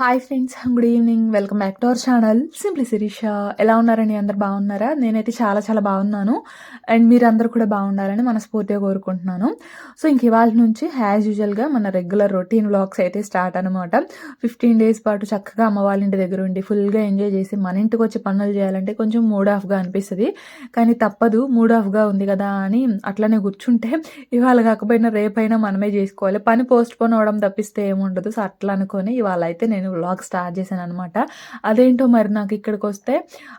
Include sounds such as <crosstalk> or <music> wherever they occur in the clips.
Hi friends good evening welcome back to our channel simply Sirisha ఎలా ఉన్నారండి? అందరు బాగున్నారా? నేనైతే చాలా చాలా బాగున్నాను. అండ్ మీరు కూడా బాగుండాలని మనస్ఫూర్తిగా కోరుకుంటున్నాను. సో ఇంక ఇవాళ నుంచి యాజ్ యూజువల్గా మన రెగ్యులర్ రొటీన్ వ్లాగ్స్ అయితే స్టార్ట్ అనమాట ఫిఫ్టీన్ డేస్ పాటు చక్కగా అమ్మ వాళ్ళ ఇంటి దగ్గర ఉండి ఫుల్గా ఎంజాయ్ చేసి మన ఇంటికి వచ్చి పనులు చేయాలంటే కొంచెం మూడ్ ఆఫ్గా అనిపిస్తుంది. కానీ తప్పదు మూడ్ ఆఫ్గా ఉంది కదా అని అట్లనే కూర్చుంటే ఇవాళ కాకపోయినా రేపైనా మనమే చేసుకోవాలి. పని పోస్ట్ పోన్ అవడం తప్పిస్తే ఏముండదు. సో అట్లా అనుకొని ఇవాళ అయితే నేను నేను వ్లాగ్ స్టార్ట్ చేశాను అనమాట అదేంటో మరి నాకు ఇక్కడికి వస్తే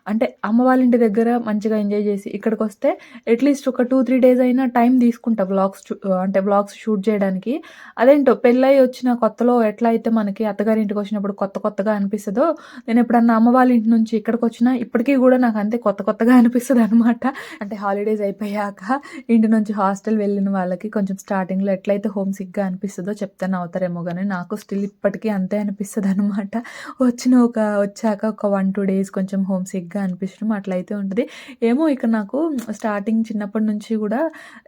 అంటే అమ్మ వాళ్ళ ఇంటి దగ్గర మంచిగా ఎంజాయ్ చేసి ఇక్కడికి వస్తే అట్లీస్ట్ ఒక టూ త్రీ డేస్ అయినా టైం తీసుకుంటా వ్లాగ్స్ అంటే వ్లాగ్స్ షూట్ చేయడానికి. అదేంటో పెళ్ళయి వచ్చిన కొత్తలో ఎట్లా అయితే మనకి అత్తగారి ఇంటికి వచ్చినప్పుడు కొత్త కొత్తగా అనిపిస్తుందో నేను ఎప్పుడన్నా అమ్మ వాళ్ళ ఇంటి నుంచి ఇక్కడికి వచ్చినా ఇప్పటికీ కూడా నాకు అంతే కొత్త కొత్తగా అనిపిస్తుంది అనమాట అంటే హాలిడేస్ అయిపోయాక ఇంటి నుంచి హాస్టల్ వెళ్ళిన వాళ్ళకి కొంచెం స్టార్టింగ్లో ఎట్లయితే హోమ్ సిక్గా అనిపిస్తుందో చెప్తాను అవుతారేమో కానీ నాకు స్టిల్ ఇప్పటికీ అంతే అనిపిస్తుంది అనమాట వచ్చిన ఒక వచ్చాక ఒక వన్ టూ డేస్ కొంచెం హోమ్ సిక్గా అనిపించడం అట్లయితే ఉంటుంది. ఏమో ఇక నాకు స్టార్టింగ్ చిన్నప్పటి నుంచి కూడా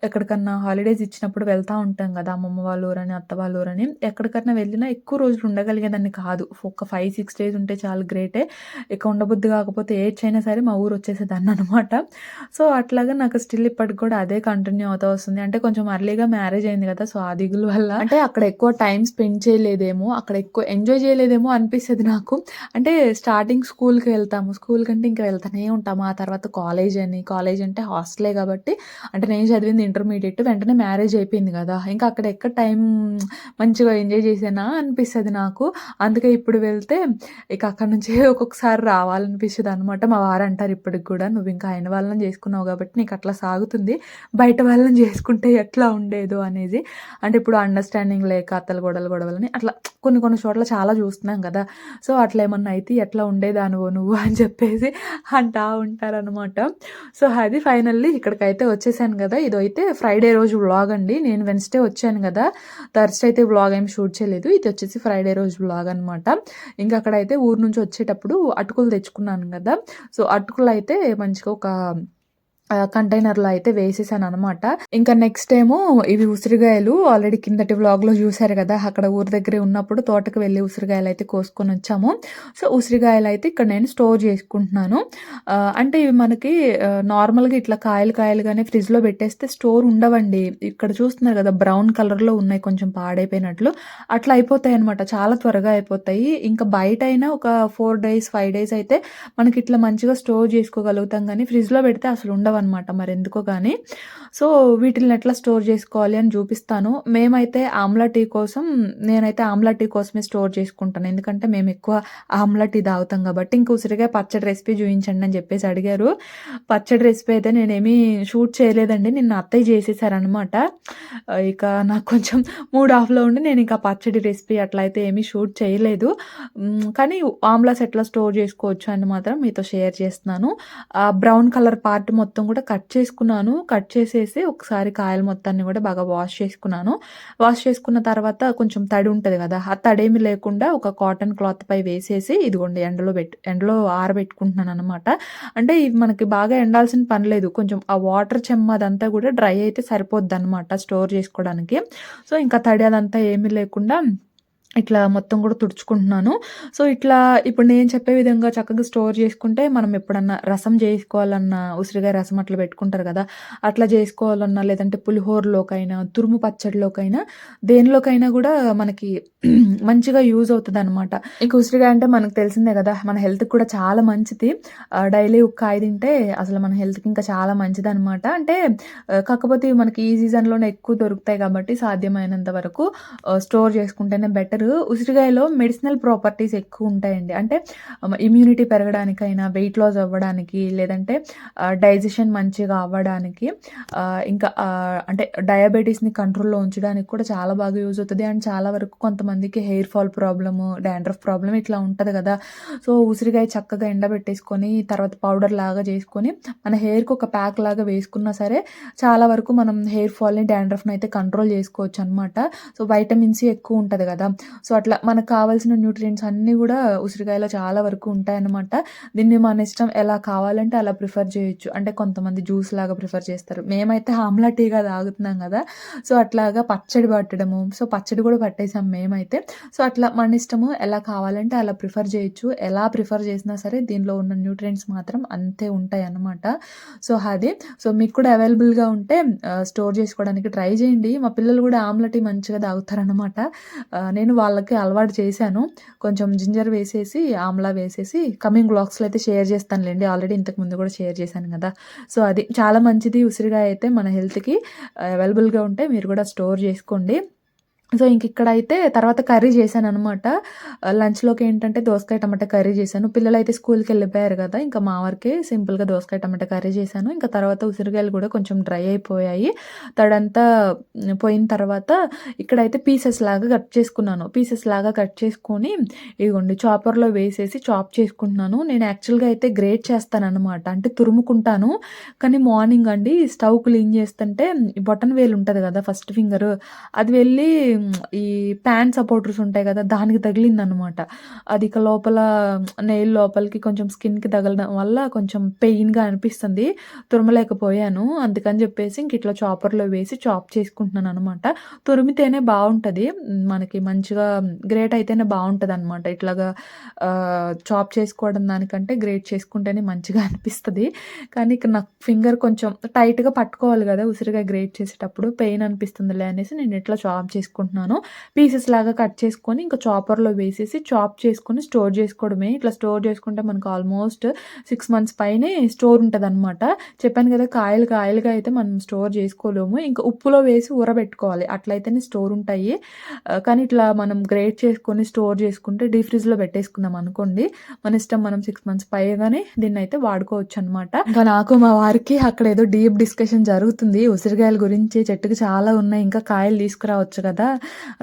ఎక్కడికన్నా హాలిడేస్ ఇచ్చినప్పుడు వెళ్తూ ఉంటాం కదా అమ్మమ్మ వాళ్ళ ఊరని అత్త వాళ్ళ ఊరని. ఎక్కడికన్నా వెళ్ళినా ఎక్కువ రోజులు ఉండగలిగేదాన్ని కాదు. ఒక ఫైవ్ సిక్స్ డేస్ ఉంటే చాలా గ్రేటే ఇక ఉండబుద్ధి కాకపోతే ఏడ్చైనా అయినా సరే మా ఊరు వచ్చేసేదాన్ని అనమాట సో అట్లాగా నాకు స్టిల్ ఇప్పటికి కూడా అదే కంటిన్యూ అవుతా వస్తుంది. అంటే కొంచెం అర్లీగా మ్యారేజ్ అయింది కదా సో ఆ దిగుల వల్ల అంటే అక్కడ ఎక్కువ టైం స్పెండ్ చేయలేదేమో అక్కడ ఎక్కువ ఎంజాయ్ చేయలేదేమో ఏమో అనిపిస్తుంది నాకు. అంటే స్టార్టింగ్ స్కూల్కి వెళ్తాము. స్కూల్ కంటే ఇంకా వెళ్తానే ఉంటాము. ఆ తర్వాత కాలేజ్ అని. కాలేజ్ అంటే హాస్టలే కాబట్టి అంటే నేను చదివింది ఇంటర్మీడియట్ వెంటనే మ్యారేజ్ అయిపోయింది కదా. ఇంకా అక్కడ ఎక్కడ టైం మంచిగా ఎంజాయ్ చేసానా అనిపిస్తుంది నాకు. అందుకే ఇప్పుడు వెళ్తే ఇక అక్కడ నుంచి <laughs> ఒక్కొక్కసారి రావాలనిపిస్తుంది అనమాట మా వారు అంటారు ఇప్పటికి కూడా నువ్వు ఇంకా ఆయన వాళ్ళని చేసుకున్నావు కాబట్టి నీకు అట్లా సాగుతుంది. బయట వాళ్ళని చేసుకుంటే ఎట్లా ఉండేదో అనేది. అంటే ఇప్పుడు అండర్స్టాండింగ్ లేక అత్తలు గొడవలు గొడవలని అట్లా కొన్ని కొన్ని చోట్ల చాలా చేస్తున్నాం కదా. సో అట్లా ఏమన్నా అయితే ఎట్లా ఉండేదానువో నువ్వు అని చెప్పేసి అంటా ఉంటారనమాట సో అది ఫైనల్లీ ఇక్కడికైతే వచ్చేసాను కదా. ఇదైతే ఫ్రైడే రోజు వ్లాగ్ అండి. నేను వెన్స్డే వచ్చాను కదా. థర్స్డే అయితే వ్లాగ్ ఏం షూట్ చేయలేదు. ఇది వచ్చేసి ఫ్రైడే రోజు వ్లాగ్ అనమాట ఇంకా అక్కడైతే ఊరు నుంచి వచ్చేటప్పుడు అటుకులు తెచ్చుకున్నాను కదా. సో అటుకులు అయితే మంచిగా ఒక కంటైనర్లో అయితే వేసేసాను అనమాట ఇంకా నెక్స్ట్ ఏమో ఇవి ఉసిరిగాయలు ఆల్రెడీ కిందటి వ్లాగ్లో చూసారు కదా అక్కడ ఊరి దగ్గరే ఉన్నప్పుడు తోటకు వెళ్ళి ఉసిరిగాయలు అయితే కోసుకొని వచ్చాము. సో ఉసిరిగాయలు అయితే ఇక్కడ నేను స్టోర్ చేసుకుంటున్నాను. అంటే ఇవి మనకి నార్మల్గా ఇట్లా కాయలు కాయలుగానే ఫ్రిడ్జ్లో పెట్టేస్తే స్టోర్ ఉండవండి. ఇక్కడ చూస్తున్నారు కదా బ్రౌన్ కలర్లో ఉన్నాయి కొంచెం పాడైపోయినట్లు. అట్లా అయిపోతాయి అనమాట చాలా త్వరగా అయిపోతాయి. ఇంకా బయట అయినా ఒక ఫోర్ డేస్ ఫైవ్ డేస్ అయితే మనకి ఇట్లా మంచిగా స్టోర్ చేసుకోగలుగుతాం కానీ ఫ్రిడ్జ్లో పెడితే అసలు ఉండవు అనమాట మరి ఎందుకో కానీ సో వీటిని ఎట్లా స్టోర్ చేసుకోవాలి అని చూపిస్తాను. మేమైతే ఆమ్లా టీ కోసం నేనైతే ఆమ్లా టీ కోసమే స్టోర్ చేసుకుంటాను. ఎందుకంటే మేము ఎక్కువ ఆమ్లా టీ తాగుతాం కాబట్టి ఇంక ఉసిరిగా పచ్చడి రెసిపీ చూపించండి అని చెప్పేసి అడిగారు. పచ్చడి రెసిపీ అయితే నేనేమి షూట్ చేయలేదండి. నిన్న అత్తయ్య చేసేసారనమాట ఇక నాకు కొంచెం మూడ్ ఆఫ్లో ఉండి నేను ఇంకా పచ్చడి రెసిపీ అట్లా అయితే ఏమీ షూట్ చేయలేదు. కానీ ఆమ్లాస్ ఎట్లా స్టోర్ చేసుకోవచ్చు అని మాత్రం మీతో షేర్ చేస్తున్నాను. బ్రౌన్ కలర్ పార్ట్ మొత్తం కూడా కట్ చేసుకున్నాను. కట్ చేసే చేసేసి ఒకసారి కాయలు మొత్తాన్ని కూడా బాగా వాష్ చేసుకున్నాను. వాష్ చేసుకున్న తర్వాత కొంచెం తడి ఉంటుంది కదా ఆ తడేమి లేకుండా ఒక కాటన్ క్లాత్ పై వేసేసి ఇదిగోండి ఎండలో పెట్టి ఎండలో ఆరబెట్టుకుంటున్నాను అనమాట అంటే ఇవి మనకి బాగా ఎండాల్సిన పని లేదు కొంచెం ఆ వాటర్ చెమ్మ అదంతా కూడా డ్రై అయితే సరిపోద్ది అనమాట స్టోర్ చేసుకోవడానికి. సో ఇంకా తడి అదంతా ఏమీ లేకుండా ఇట్లా మొత్తం కూడా తుడుచుకుంటున్నాను. సో ఇట్లా ఇప్పుడు నేను చెప్పే విధంగా చక్కగా స్టోర్ చేసుకుంటే మనం ఎప్పుడన్నా రసం చేసుకోవాలన్నా ఉసిరిగా రసం అట్లా పెట్టుకుంటారు కదా అట్లా చేసుకోవాలన్నా లేదంటే పులిహోరలోకైనా తురుము పచ్చడిలోకైనా దేనిలోకైనా కూడా మనకి <clears throat> మంచిగా యూజ్ అవుతుంది అనమాట ఇక ఉసిరిగా అంటే మనకు తెలిసిందే కదా మన హెల్త్కి కూడా చాలా మంచిది. డైలీ ఒక కాయ తింటే అసలు మన హెల్త్కి ఇంకా చాలా మంచిది అనమాట అంటే కాకపోతే మనకి ఈ సీజన్లోనే ఎక్కువ దొరుకుతాయి కాబట్టి సాధ్యమైనంత వరకు స్టోర్ చేసుకుంటేనే బెటర్ ఉసిరికాయలో మెడిసినల్ ప్రాపర్టీస్ ఎక్కువ ఉంటాయండి. అంటే ఇమ్యూనిటీ పెరగడానికైనా వెయిట్ లాస్ అవ్వడానికి లేదంటే డైజెషన్ మంచిగా అవ్వడానికి ఇంకా అంటే డయాబెటీస్ని కంట్రోల్లో ఉంచడానికి కూడా చాలా బాగా యూజ్ అవుతుంది. అండ్ చాలా వరకు కొంతమందికి hair fall problem dandruff problem ఇట్లా ఉంటుంది కదా. సో ఉసిరికాయ చక్కగా ఎండబెట్టేసుకొని తర్వాత పౌడర్ లాగా చేసుకొని మన హెయిర్కి ఒక ప్యాక్ లాగా వేసుకున్నా సరే చాలా వరకు మనం హెయిర్ ఫాల్ని డాండ్రఫ్ని అయితే కంట్రోల్ చేసుకోవచ్చు అనమాట సో వైటమిన్ సి ఎక్కువ ఉంటుంది కదా. సో, అట్లా మనకు కావాల్సిన న్యూట్రియంట్స్ అన్నీ కూడా ఉసిరికాయలో చాలా వరకు ఉంటాయన్నమాట. దీన్ని మన ఇష్టం ఎలా కావాలంటే అలా ప్రిఫర్ చేయొచ్చు. అంటే కొంతమంది జ్యూస్ లాగా ప్రిఫర్ చేస్తారు. మేమైతే ఆమ్లా టీగా తాగుతున్నాం కదా సో, అట్లాగా పచ్చడి పట్టడము. సో, పచ్చడి కూడా పట్టేసాం మేమైతే. సో, అట్లా మన ఇష్టము ఎలా కావాలంటే అలా ప్రిఫర్ చేయొచ్చు. ఎలా ప్రిఫర్ చేసినా సరే దీనిలో ఉన్న న్యూట్రియంట్స్ మాత్రం అంతే ఉంటాయి అన్నమాట సో, అది. సో, మీకు కూడా అవైలబుల్‌గా ఉంటే స్టోర్ చేసుకోవడానికి ట్రై చేయండి. మా పిల్లలు కూడా ఆమ్లా టీ మంచిగా తాగుతారనమాట. నేను వాళ్ళకి అలవాటు చేశాను. కొంచెం జింజర్ వేసేసి, ఆమ్లా వేసేసి కమింగ్ బ్లాక్స్లో అయితే షేర్ చేస్తానులేండి ఆల్రెడీ ఇంతకు ముందు షేర్ చేశాను కదా సో, అది చాలా మంచిది ఉసిరిగా అయితే మన హెల్త్‌కి అవైలబుల్‌గా uh, ఉంటే మీరు కూడా స్టోర్ చేసుకోండి. సో, ఇంక ఇక్కడైతే తర్వాత కర్రీ చేశాను అనమాట లంచ్‌లోకి ఏంటంటే దోసకాయ టమాటా కర్రీ చేశాను. పిల్లలు అయితే స్కూల్‌కి వెళ్ళిపోయారు కదా ఇంకా మా వారికే సింపుల్‌గా దోసకాయ టమాటా కర్రీ చేశాను. ఇంకా తర్వాత ఉసిరికాయలు కూడా కొంచెం డ్రై అయిపోయాయి. తడంతా పోయిన తర్వాత ఇక్కడైతే పీసెస్ లాగా కట్ చేసుకున్నాను. పీసెస్ లాగా కట్ చేసుకొని ఇదిగోండి చాపర్‌లో వేసేసి చాప్ చేసుకుంటున్నాను. నేను యాక్చువల్‌గా అయితే గ్రేట్ చేస్తాను అనమాట అంటే తురుముకుంటాను. కానీ మార్నింగ్ అండి స్టవ్ క్లీన్ చేస్తుంటే బటన్ వేలు ఉంటుంది కదా ఫస్ట్ ఫింగర్ అది వెళ్ళి ఈ ప్యాన్ సపోర్టర్స్ ఉంటాయి కదా దానికి తగిలింది అనమాట అది ఇక లోపల నెయిల్ లోపలికి కొంచెం స్కిన్‌కి తగలడం వల్ల కొంచెం పెయిన్‌గా అనిపిస్తుంది. తురమలేకపోయాను. అందుకని చెప్పేసి ఇంక ఇట్లా చాపర్‌లో వేసి చాప్ చేసుకుంటున్నాననమాట. తురిమితేనే బాగుంటుంది మనకి మంచిగా గ్రేట్ అయితేనే బాగుంటుంది అనమాట ఇట్లాగా చాప్ చేసుకోవడం దానికంటే గ్రేట్ చేసుకుంటేనే మంచిగా అనిపిస్తుంది కానీ ఇక నాకు ఫింగర్ కొంచెం టైట్‌గా పట్టుకోవాలి కదా ఉసిరిగా గ్రేట్ చేసేటప్పుడు పెయిన్ అనిపిస్తుందిలే అనేసి నేను ఇట్లా చాప్ చేసుకుంటున్నాను. పీసెస్ లాగా కట్ చేసుకొని ఇంకా చాపర్‌లో వేసేసి చాప్ చేసుకొని స్టోర్ చేసుకోవడమే. ఇట్లా స్టోర్ చేసుకుంటే మనకు ఆల్మోస్ట్ సిక్స్ మంత్స్ పైనే స్టోర్ ఉంటదనమాట. చెప్పాను కదా కాయలు కాయలుగా అయితే మనం స్టోర్ చేసుకోలేము. ఇంకా ఉప్పులో వేసి ఊరబెట్టుకోవాలి. అట్లయితేనే స్టోర్ ఉంటాయి. కానీ ఇట్లా మనం గ్రేట్ చేసుకొని స్టోర్ చేసుకుంటే డీప్ ఫ్రిడ్జ్‌లో పెట్టేసుకున్నాం అనుకోండి. మన ఇష్టం మనం సిక్స్ మంత్స్ పైగానే దీన్ని అయితే వాడుకోవచ్చు అనమాట ఇంకా నాకు మా వారికి అక్కడ ఏదో డీప్ డిస్కషన్ జరుగుతుంది. ఉసిరికాయల గురించి చెట్టుకి చాలా ఉన్నాయి. ఇంకా కాయలు తీసుకురావచ్చు కదా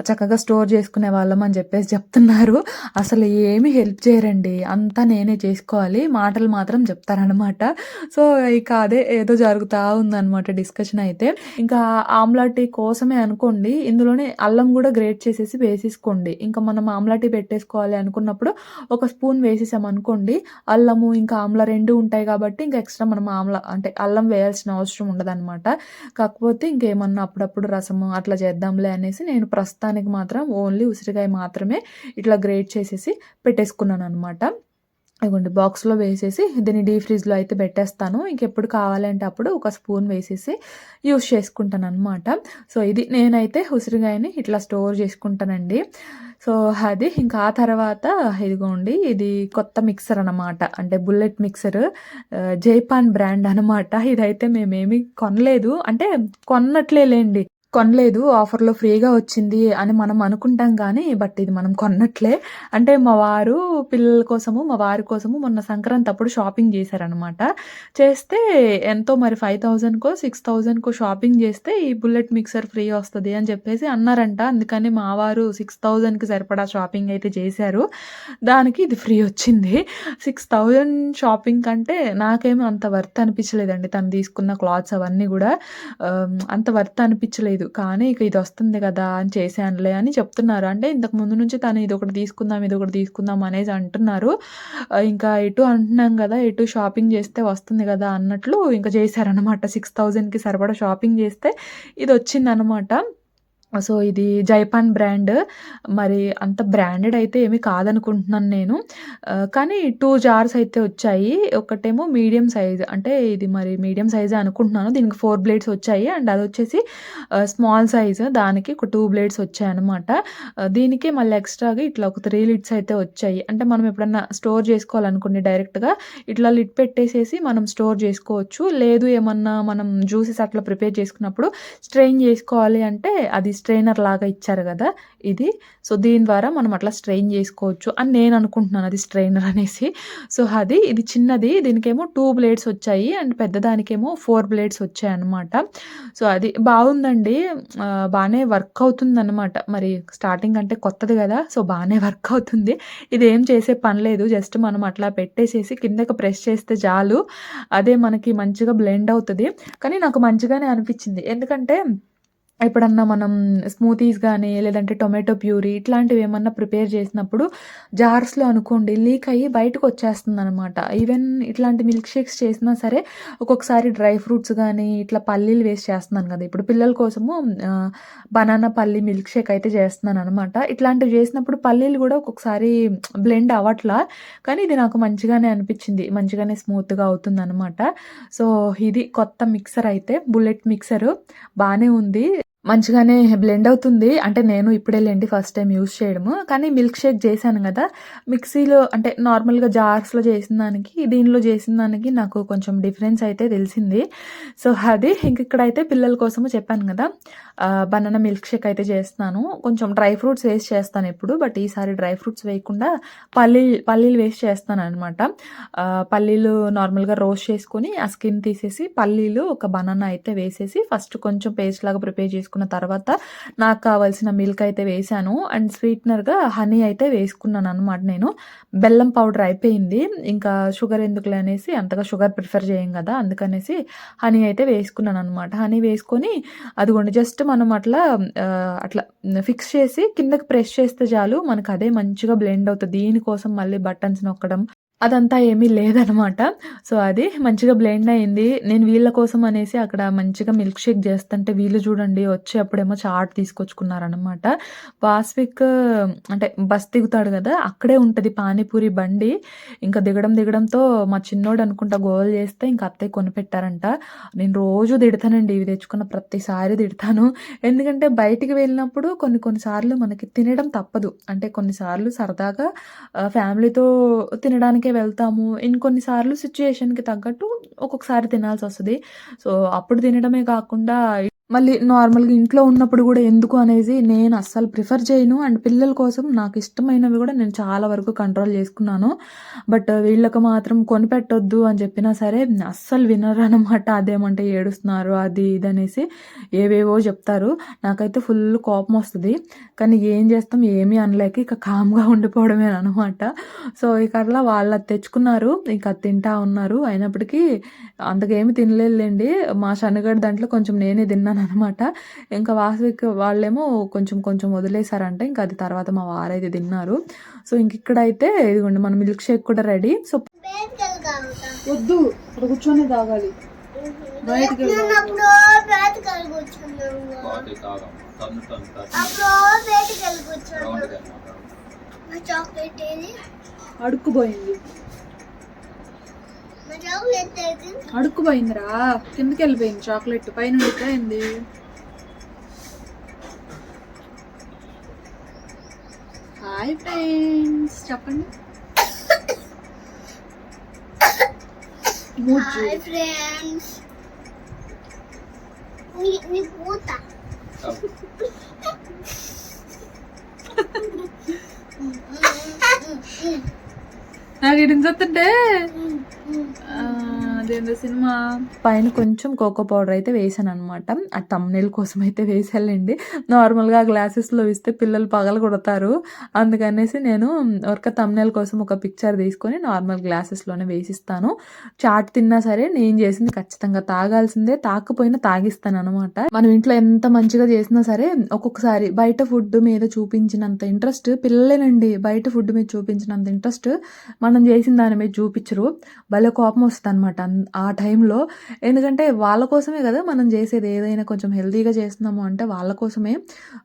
చక్కగా స్టోర్ చేసుకునే వాళ్ళం అని చెప్పేసి చెప్తున్నారు. అసలు ఏమి హెల్ప్ చేయరండి. అంతా నేనే చేసుకోవాలి. మాటలు మాత్రం చెప్తారనమాట. సో, ఇక అదే ఏదో జరుగుతా ఉందనమాట డిస్కషన్ అయితే. ఇంకా ఆమ్లా టీ కోసమే అనుకోండి ఇందులోనే అల్లం కూడా గ్రేట్ చేసేసి వేసేసుకోండి. ఇంకా మనం ఆమ్లా టీ పెట్టేసుకోవాలి అనుకున్నప్పుడు ఒక స్పూన్ వేసేసామనుకోండి అల్లము ఇంకా ఆమ్లా రెండు ఉంటాయి కాబట్టి ఇంకా ఎక్స్‌ట్రా మనం ఆమ్లా అంటే అల్లం వేయాల్సిన అవసరం ఉండదనమాట. కాకపోతే ఇంకేమన్నా అప్పుడప్పుడు రసము అట్లా చేద్దాంలే అనేసి నేను ప్రస్తుతానికి మాత్రం ఓన్లీ ఉసిరికాయ మాత్రమే ఇట్లా గ్రేట్ చేసేసి పెట్టేసుకున్నాను అనమాట ఇదిగోండి బాక్స్‌లో వేసేసి దీన్ని డీప్ ఫ్రిడ్జ్‌లో అయితే పెట్టేస్తాను. ఇంకెప్పుడు కావాలంటే అప్పుడు ఒక స్పూన్ వేసేసి యూస్ చేసుకుంటాను అనమాట సో, ఇది నేనైతే ఉసిరికాయని ఇట్లా స్టోర్ చేసుకుంటానండి. సో, అది ఇంకా ఆ తర్వాత ఇదిగోండి ఇది కొత్త మిక్సర్ అనమాట. అంటే బుల్లెట్ మిక్సర్ జైపాన్ బ్రాండ్ అనమాట. ఇదైతే మేమేమి కొనలేదు. అంటే కొన్నట్లేలేండి కొనలేదు. ఆఫర్‌లో ఫ్రీగా వచ్చింది అని మనం అనుకుంటాం కానీ బట్ ఇది మనం కొన్నట్లే. అంటే మా వారు పిల్లల కోసము, మా వారి కోసము మొన్న సంక్రాంతి అప్పుడు షాపింగ్ చేశారనమాట. చేస్తే ఎంతో మరి 5000కో, 6000కో షాపింగ్ చేస్తే ఈ బుల్లెట్ మిక్సర్ ఫ్రీ వస్తుంది అని చెప్పేసి అన్నారంట. అందుకని మా వారు 6000కి సరిపడా షాపింగ్ అయితే చేశారు. దానికి ఇది ఫ్రీ వచ్చింది. 6000 షాపింగ్ కంటే నాకేమో అంత వర్త్ అనిపించలేదండి. తను తీసుకున్న క్లాత్స్ అవన్నీ కూడా అంత వర్త్ అనిపించలేదు. కానీ ఇక ఇది వస్తుంది కదా అని చేశానులే అని చెప్తున్నారు. అంటే ఇంతకు ముందు నుంచి తను ఇది ఒకటి తీసుకుందాం, ఇది ఒకటి తీసుకుందాం అనేసి అంటున్నారు. ఇంకా ఇటు అంటున్నాం కదా ఇటు షాపింగ్ చేస్తే వస్తుంది కదా అన్నట్లు ఇంకా చేశారనమాట. 6000కి సరిపడా షాపింగ్ చేస్తే ఇది వచ్చింది అనమాట సో, ఇది జైపాన్ బ్రాండ్. మరి అంత బ్రాండెడ్ అయితే ఏమి కాదనుకుంటున్నాను నేను. కానీ టూ జార్స్ అయితే వచ్చాయి. ఒకటేమో మీడియం సైజ్ అంటే ఇది మరి మీడియం సైజే అనుకుంటున్నాను. దీనికి ఫోర్ బ్లేడ్స్ వచ్చాయి. అండ్ అది వచ్చేసి స్మాల్ సైజ్ దానికి ఒక టూ బ్లేడ్స్ వచ్చాయి అనమాట దీనికే మళ్ళీ ఎక్స్‌ట్రాగా ఇట్లా ఒక త్రీ లిడ్స్ అయితే వచ్చాయి. అంటే మనం ఎప్పుడన్నా స్టోర్ చేసుకోవాలనుకోండి డైరెక్ట్‌గా ఇట్లా లిడ్ పెట్టేసేసి మనం స్టోర్ చేసుకోవచ్చు. లేదు ఏమన్నా మనం జ్యూసెస్ అట్లా ప్రిపేర్ చేసుకున్నప్పుడు స్ట్రెయిన్ చేసుకోవాలి అంటే అది స్ట్రైనర్ లాగా ఇచ్చారు కదా ఇది. సో, దీని ద్వారా మనం అట్లా స్ట్రెయిన్ చేసుకోవచ్చు అని నేను అనుకుంటున్నాను. అది స్ట్రైనర్ అనేసి. సో, అది ఇది చిన్నది. దీనికేమో టూ బ్లేడ్స్ వచ్చాయి. అండ్ పెద్దదానికేమో ఫోర్ బ్లేడ్స్ వచ్చాయన్నమాట. సో, అది బాగుందండి బాగానే వర్క్ వర్క్ అవుతుందనమాట. మరి స్టార్టింగ్ అంటే కొత్తది కదా సో, బాగానే వర్క్ అవుతుంది. ఇదేం చేసే పని లేదు. జస్ట్ మనం అట్లా పెట్టేసేసి కిందకి ప్రెస్ చేస్తే చాలు. అదే మనకి మంచిగా బ్లెండ్ అవుతుంది కానీ నాకు మంచిగానే అనిపించింది. ఎందుకంటే ఎప్పుడన్నా మనం స్మూతీస్ కానీ లేదంటే టొమాటో ప్యూరీ ఇట్లాంటివి ఏమన్నా ప్రిపేర్ చేసినప్పుడు జార్స్‌లో అనుకోండి లీక్ అయ్యి బయటకు వచ్చేస్తుందనమాట ఈవెన్ ఇట్లాంటి మిల్క్ షేక్స్ చేసినా సరే ఒక్కొక్కసారి డ్రై ఫ్రూట్స్ కానీ ఇట్లా పల్లీలు వేసి చేస్తున్నాను కదా ఇప్పుడు పిల్లల కోసము బనానా పల్లి మిల్క్ షేక్ అయితే చేస్తున్నాననమాట. ఇట్లాంటివి చేసినప్పుడు పల్లీలు కూడా ఒక్కొక్కసారి బ్లెండ్ అవ్వట్లా. కానీ ఇది నాకు మంచిగానే అనిపించింది మంచిగానే స్మూత్‌గా అవుతుందనమాట. సో, ఇది కొత్త మిక్సర్ అయితే బుల్లెట్ మిక్సరు బాగానే ఉంది. మంచిగానే బ్లెండ్ అవుతుంది. అంటే నేను ఇప్పుడే లేండి ఫస్ట్ టైం యూజ్ చేయడము. కానీ మిల్క్ షేక్ చేశాను కదా మిక్సీలో అంటే నార్మల్‌గా జార్స్‌లో చేసిన దానికి, దీనిలో చేసిన దానికి నాకు కొంచెం డిఫరెన్స్ అయితే తెలిసింది. సో, అది ఇంక ఇక్కడైతే పిల్లల కోసము చెప్పాను కదా బనానా మిల్క్ షేక్ అయితే చేస్తున్నాను. కొంచెం డ్రై ఫ్రూట్స్ వేస్ట్ చేస్తాను ఎప్పుడు బట్ ఈసారి డ్రై ఫ్రూట్స్ వేయకుండా పల్లీ పల్లీలు వేస్ట్ చేస్తాను అనమాట పల్లీలు నార్మల్‌గా రోస్ట్ చేసుకొని, ఆ స్కిన్ తీసేసి, పల్లీలు ఒక బనానా అయితే వేసేసి, ఫస్ట్ కొంచెం పేస్ట్ లాగా ప్రిపేర్ వేసుకున్న తర్వాత, నాకు కావాల్సిన మిల్క్ అయితే వేసాను అండ్ స్వీట్‌నర్‌గా హనీ అయితే వేసుకున్నాను అనమాట నేను. బెల్లం పౌడర్ అయిపోయింది. ఇంకా షుగర్ ఎందుకులే అనేసి అంతగా షుగర్ ప్రిఫర్ చేయం కదా అందుకనేసి హనీ అయితే వేసుకున్నాను అనమాట హనీ వేసుకొని అదిగోండి జస్ట్ మనం అట్లా అట్లా ఫిక్స్ చేసి కిందకి ప్రెస్ చేస్తే చాలు మనకు అదే మంచిగా బ్లెండ్ అవుతుంది దీనికోసం మళ్ళీ బటన్స్ నొక్కడం అదంతా ఏమీ లేదనమాట. సో, అది మంచిగా బ్లెండ్ అయింది. నేను వీళ్ళ కోసం అనేసి అక్కడ మంచిగా మిల్క్ షేక్ చేస్తుంటే వీళ్ళు చూడండి వచ్చి అప్పుడేమో చాట్ తీసుకొచ్చుకున్నారనమాట. వాస్విక్ అంటే బస్ దిగుతాడు కదా అక్కడే ఉంటుంది పానీపూరి బండి. ఇంకా దిగడం దిగడంతో మా చిన్నోడు అనుకుంటా గోల్ చేస్తే ఇంకా అత్తయ్య కొనిపెట్టారంట. నేను రోజు తిడతానండి ఇవి తెచ్చుకున్న ప్రతిసారి తిడతాను. ఎందుకంటే బయటికి వెళ్ళినప్పుడు కొన్ని కొన్నిసార్లు మనకి తినడం తప్పదు. అంటే కొన్నిసార్లు సరదాగా ఫ్యామిలీతో తినడానికే వెళ్తాము. ఇంకొన్నిసార్లు సార్లు తగ్గట్టు ఒక్కొక్కసారి తినాల్సి వస్తుంది సో, అప్పుడు తినడమే కాకుండా మళ్ళీ నార్మల్‌గా ఇంట్లో ఉన్నప్పుడు కూడా ఎందుకు అనేది నేను అస్సలు ప్రిఫర్ చేయను. అండ్ పిల్లల కోసం నాకు ఇష్టమైనవి కూడా నేను చాలా వరకు కంట్రోల్ చేసుకున్నాను. బట్ వీళ్ళకి మాత్రం కొనిపెట్టొద్దు అని చెప్పినా సరే అస్సలు వినరనమాట. అదేమంటే ఏడుస్తున్నారు అది ఇది అనేసి ఏవేవో చెప్తారు. నాకైతే ఫుల్ కోపం వస్తుంది కానీ ఏం చేస్తాం ఏమీ అనలేక ఇక కామ్‌గా ఉండిపోవడమేననమాట. సో, ఇక అట్లా అది తెచ్చుకున్నారు. ఇంకా అది తింటా ఉన్నారు. అయినప్పటికీ అంతకేమి తినలేదు మా శనుగడ దాంట్లో కొంచెం నేనే తిన్నాను తిన్నాననమాట. ఇంకా వాసవిక్ వాళ్ళేమో కొంచెం కొంచెం వదిలేసారంట. ఇంక అది తర్వాత మా వారైతే తిన్నారు. సో, ఇంక ఇక్కడైతే ఇదిగోండి మన మిల్క్ షేక్ కూడా రెడీ. సో. వద్దు ఇక్కడ కూర్చొని తాగాలి. అనమాట అడుక్కుపోయింది. అడుక్కుపోయిందిరా. కిందకి వెళ్ళిపోయింది చాక్లెట్. పైన ఉండిపోయింది. హాయ్ ఫ్రెండ్స్ చెప్పండి. హాయ్. ఫ్రెండ్స్. నీ <laughs> నాకు ఇటు చూస్తుంటే అదేందో సినిమా. పైన కొంచెం కోకో పౌడర్ అయితే వేసాను అనమాట ఆ తమ్నేల్ కోసం అయితే వేసాలండి. నార్మల్గా గ్లాసెస్లో ఇస్తే పిల్లలు పగల కొడతారు. అందుకనేసి నేను ఒక తమ్నేల్ కోసం ఒక పిక్చర్ తీసుకొని నార్మల్ గ్లాసెస్లోనే వేసిస్తాను. చాట్ తిన్నా సరే నేను చేసింది ఖచ్చితంగా తాగాల్సిందే. తాకపోయినా తాగిస్తాను అనమాట మనం ఇంట్లో ఎంత మంచిగా చేసినా సరే ఒక్కొక్కసారి బయట ఫుడ్ మీద చూపించినంత ఇంట్రెస్ట్ పిల్లలేనండి. బయట ఫుడ్ మీద చూపించినంత ఇంట్రెస్ట్ మనం చేసిన దాని మీద చూపించరు. భలే కోపం వస్తుంది అనమాట ఆ టైంలో ఎందుకంటే వాళ్ళ కోసమే కదా మనం చేసేది. ఏదైనా కొంచెం హెల్తీగా చేస్తున్నాము అంటే వాళ్ళ కోసమే.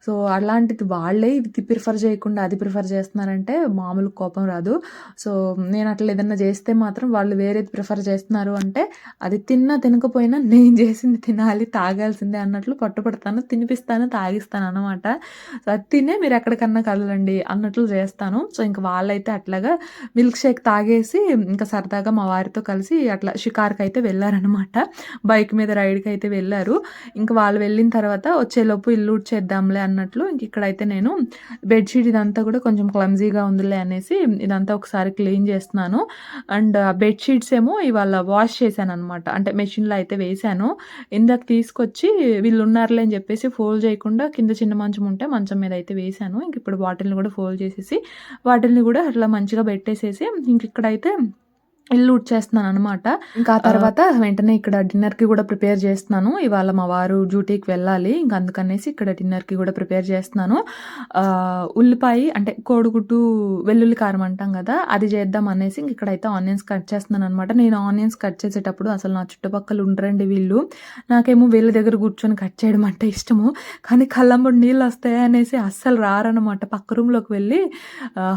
సో అలాంటిది వాళ్ళే ఇది ప్రిఫర్ చేయకుండా అది ప్రిఫర్ చేస్తున్నారంటే మామూలు కోపం రాదు. సో నేను అట్లా ఏదైనా చేస్తే మాత్రం వాళ్ళు వేరేది ప్రిఫర్ చేస్తున్నారు అంటే అది తిన్నా తినకపోయినా నేను చేసింది తినాలి తాగాల్సిందే అన్నట్లు పట్టుపడతాను తినిపిస్తాను తాగిస్తాను అనమాట సో అది తినే మీరు ఎక్కడికన్నా కదలండి అన్నట్లు చేస్తాను. సో ఇంకా వాళ్ళైతే అట్లాగా మిల్క్ షేక్ తాగేసి ఇంకా సరదాగా మా వారితో కలిసి అట్లా కార్కి అయితే వెళ్ళారనమాట బైక్ మీద రైడ్కి అయితే వెళ్ళారు. ఇంకా వాళ్ళు వెళ్ళిన తర్వాత వచ్చేలోపు ఇల్లు చేద్దాంలే అన్నట్లు ఇంక ఇక్కడైతే నేను బెడ్షీట్ ఇదంతా కూడా కొంచెం క్లమ్జీగా ఉందిలే అనేసి ఇదంతా ఒకసారి క్లీన్ చేస్తున్నాను. అండ్ ఆ బెడ్షీట్స్ ఏమో ఇవాళ వాష్ చేశాను అనమాట అంటే మెషిన్లో అయితే వేశాను. ఇందాక తీసుకొచ్చి వీళ్ళు ఉన్నారులే అని చెప్పేసి ఫోల్డ్ చేయకుండా కింద చిన్న మంచం ఉంటే మంచం మీద అయితే వేశాను. ఇంక ఇప్పుడు వాటిల్ని కూడా ఫోల్డ్ చేసేసి వాటిల్ని కూడా అట్లా మంచిగా పెట్టేసేసి ఇంక ఇక్కడైతే ఇల్లు ఉడ్చేస్తున్నాను అనమాట ఇంకా ఆ తర్వాత వెంటనే ఇక్కడ డిన్నర్కి కూడా ప్రిపేర్ చేస్తున్నాను. ఇవాళ మా వారు డ్యూటీకి వెళ్ళాలి. ఇంకా అందుకనేసి ఇక్కడ డిన్నర్కి కూడా ప్రిపేర్ చేస్తున్నాను. ఉల్లిపాయ అంటే కోడిగుడ్డు వెల్లుల్లి కారం అంటాం కదా అది చేద్దాం అనేసి ఇంక ఇక్కడైతే ఆనియన్స్ కట్ చేస్తున్నాను అనమాట నేను ఆనియన్స్ కట్ చేసేటప్పుడు అసలు నా చుట్టుపక్కల ఉండరండి వీళ్ళు. నాకేమో వీళ్ళ దగ్గర కూర్చొని కట్ చేయడం అంటే ఇష్టము. కానీ కళ్ళమ్మడి నీళ్ళు వస్తాయి అనేసి అస్సలు రారనమాట పక్క రూమ్లోకి వెళ్ళి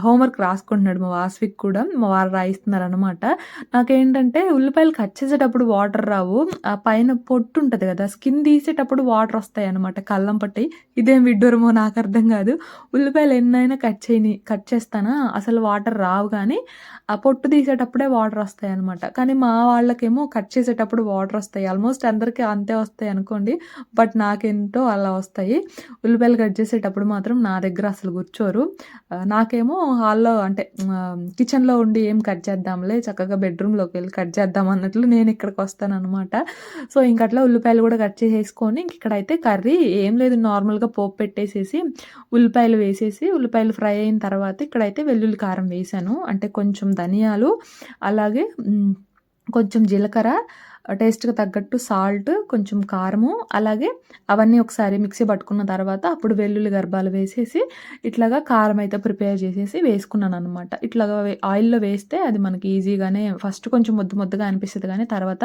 హోంవర్క్ రాసుకుంటున్నాడు మా వాస్విక్ కూడా. మా వారు రాయిస్తున్నారు అనమాట నాకేంటంటే ఉల్లిపాయలు కట్ చేసేటప్పుడు వాటర్ రావు. ఆ పైన పొట్టు ఉంటుంది కదా స్కిన్ తీసేటప్పుడు వాటర్ వస్తాయి అనమాట కళ్ళం పట్టి. ఇదేం విడ్డూరమో నాకు అర్థం కాదు. ఉల్లిపాయలు ఎన్నైనా కట్ చేయని కట్ చేస్తానా? అసలు వాటర్ రావు కానీ ఆ పొట్టు తీసేటప్పుడే వాటర్ వస్తాయి అనమాట కానీ మా వాళ్ళకేమో కట్ చేసేటప్పుడు వాటర్ వస్తాయి. ఆల్మోస్ట్ అందరికీ అంతే వస్తాయి అనుకోండి బట్ నాకెంతో అలా వస్తాయి. ఉల్లిపాయలు కట్ చేసేటప్పుడు మాత్రం నా దగ్గర అసలు కూర్చోరు. నాకేమో హాల్లో అంటే కిచెన్లో ఉండి ఏం కట్ చేద్దాంలే చక్కగా బెడ్రూమ్లోకి వెళ్ళి కట్ చేద్దాం అన్నట్లు నేను ఇక్కడికి వస్తాను అనమాట సో ఇంక అట్లా ఉల్లిపాయలు కూడా కట్ చేసేసుకొని ఇంక ఇక్కడైతే కర్రీ ఏం లేదు నార్మల్గా పోపు పెట్టేసేసి ఉల్లిపాయలు వేసేసి ఉల్లిపాయలు ఫ్రై అయిన తర్వాత ఇక్కడైతే వెల్లుల్లి కారం వేసాను. అంటే కొంచెం ధనియాలు అలాగే కొంచెం జీలకర్ర టేస్ట్కి తగ్గట్టు సాల్ట్ కొంచెం కారము అలాగే అవన్నీ ఒకసారి మిక్సీ పట్టుకున్న తర్వాత అప్పుడు వెల్లుల్లి గర్భాలు వేసేసి ఇట్లాగా కారం అయితే ప్రిపేర్ చేసేసి వేసుకున్నాను అనమాట ఇట్లాగా ఆయిల్లో వేస్తే అది మనకి ఈజీగానే ఫస్ట్ కొంచెం ముద్దు ముద్దగా అనిపిస్తుంది కానీ తర్వాత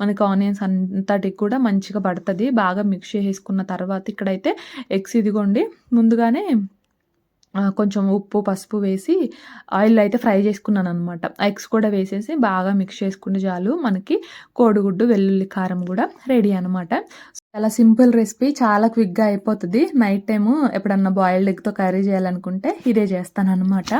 మనకి ఆనియన్స్ అంతటికి కూడా మంచిగా పడుతుంది. బాగా మిక్స్ చేసుకున్న తర్వాత ఇక్కడైతే ఎగ్స్ ఇదిగోండి. ముందుగానే కొంచెం ఉప్పు పసుపు వేసి ఆయిల్ అయితే ఫ్రై చేసుకున్నాను అనమాట ఎగ్స్ కూడా వేసేసి బాగా మిక్స్ చేసుకుంటే చాలు. మనకి కోడిగుడ్డు వెల్లుల్లి కారం కూడా రెడీ అనమాట చాలా సింపుల్ రెసిపీ చాలా క్విక్గా అయిపోతుంది. నైట్ టైము ఎప్పుడన్నా బాయిల్డ్ ఎగ్తో కర్రీ చేయాలనుకుంటే ఇదే చేస్తాను అనమాట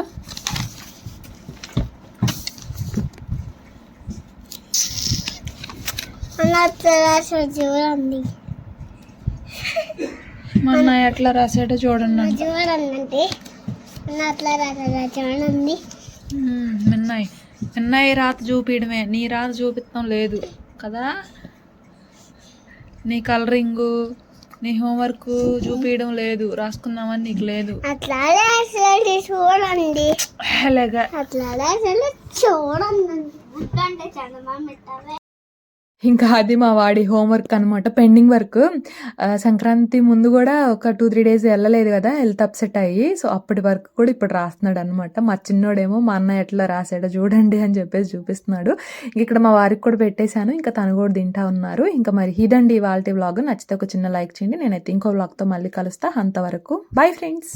చూడండి. మొన్న ఎట్లా రాసాడో చూడండి చూడండి అట్లా మిన్నాయి. మిన్నాయి రాత చూపించడమే నీ రాత చూపిస్తాం లేదు కదా? నీ కలరింగు నీ హోంవర్క్ చూపించడం లేదు. రాసుకుందామని నీకు లేదు. చూడండి. అలాగా అట్లా రాసేది చూడండి. ఇంకా అది మా వాడి హోంవర్క్ అనమాట పెండింగ్ వర్క్. సంక్రాంతి ముందు కూడా ఒక టూ త్రీ డేస్ వెళ్ళలేదు కదా హెల్త్ అప్సెట్ అయ్యి. సో అప్పటి వర్క్ కూడా ఇప్పుడు రాస్తున్నాడు అనమాట మా చిన్నోడేమో మా అన్న ఎట్లా రాసాడో చూడండి అని చెప్పేసి చూపిస్తున్నాడు. ఇక్కడ మా వారికి కూడా పెట్టేశాను. ఇంకా తను కూడా తింటా ఉన్నారు. ఇంకా మరి ఇదండి ఇవాళ వ్లాగ్. నచ్చితే ఒక చిన్న లైక్ చేయండి. నేనైతే ఇంకో వ్లాగ్తో మళ్ళీ కలుస్తా. అంతవరకు బాయ్ ఫ్రెండ్స్.